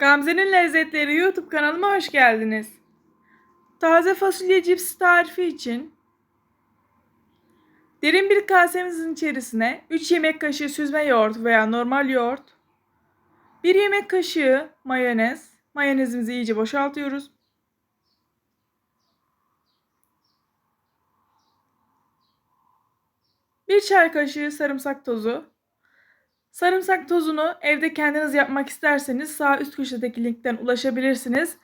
Gamze'nin Lezzetleri YouTube kanalıma hoş geldiniz. Taze fasulye cipsi tarifi için derin bir kasemizin içerisine 3 yemek kaşığı süzme yoğurt veya normal yoğurt, 1 yemek kaşığı mayonez, mayonezimizi iyice boşaltıyoruz. Bir çay kaşığı sarımsak tozu, Sarımsak tozunu evde kendiniz yapmak isterseniz sağ üst köşedeki linkten ulaşabilirsiniz.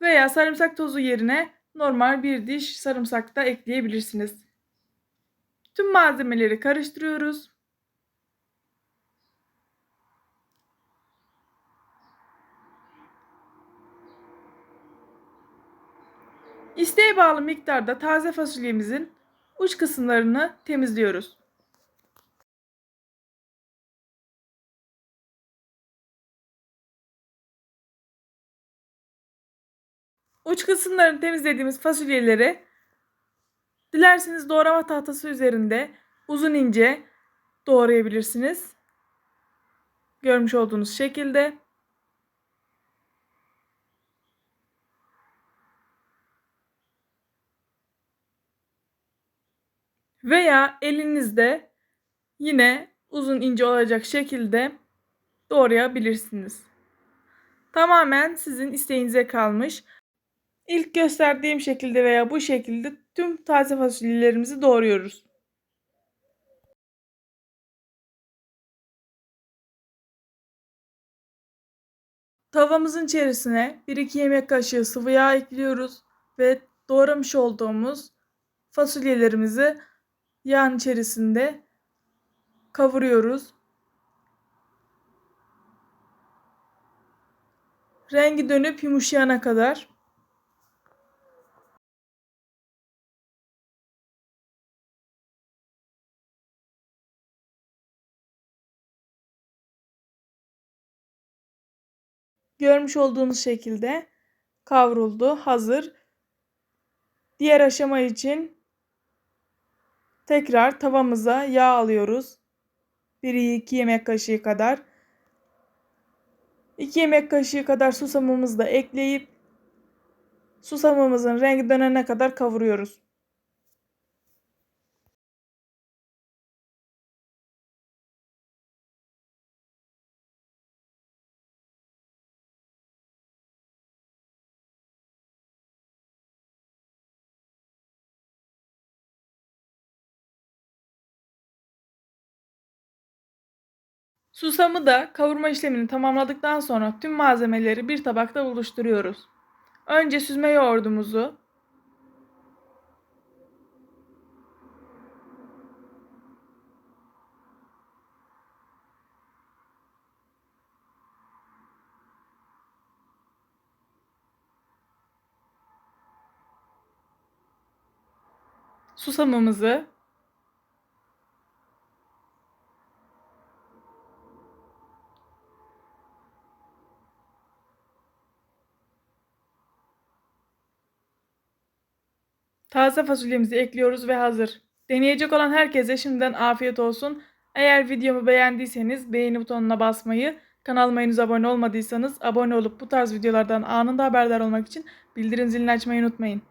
Veya sarımsak tozu yerine normal bir diş sarımsak da ekleyebilirsiniz. Tüm malzemeleri karıştırıyoruz. İsteğe bağlı miktarda taze fasulyemizin uç kısımlarını temizliyoruz. Uç kısımlarını temizlediğimiz fasulyeleri dilerseniz doğrama tahtası üzerinde uzun ince doğrayabilirsiniz. Görmüş olduğunuz şekilde. Veya elinizde yine uzun ince olacak şekilde doğrayabilirsiniz. Tamamen sizin isteğinize kalmış. İlk gösterdiğim şekilde veya bu şekilde tüm taze fasulyelerimizi doğruyoruz. Tavamızın içerisine 1-2 yemek kaşığı sıvı yağ ekliyoruz ve doğramış olduğumuz fasulyelerimizi yağın içerisinde kavuruyoruz. Rengi dönüp yumuşayana kadar Görmüş olduğunuz şekilde kavruldu. Hazır. Diğer aşama için tekrar tavamıza yağ alıyoruz. 1-2 yemek kaşığı kadar. 2 yemek kaşığı kadar susamımızı da ekleyip susamımızın rengi dönene kadar kavuruyoruz. Susamı da kavurma işlemini tamamladıktan sonra tüm malzemeleri bir tabakta buluşturuyoruz. Önce süzme yoğurdumuzu susamımızı Taze fasulyemizi ekliyoruz ve hazır. Deneyecek olan herkese şimdiden afiyet olsun. Eğer videomu beğendiyseniz beğeni butonuna basmayı, kanalıma henüz abone olmadıysanız abone olup bu tarz videolardan anında haberdar olmak için bildirim zilini açmayı unutmayın.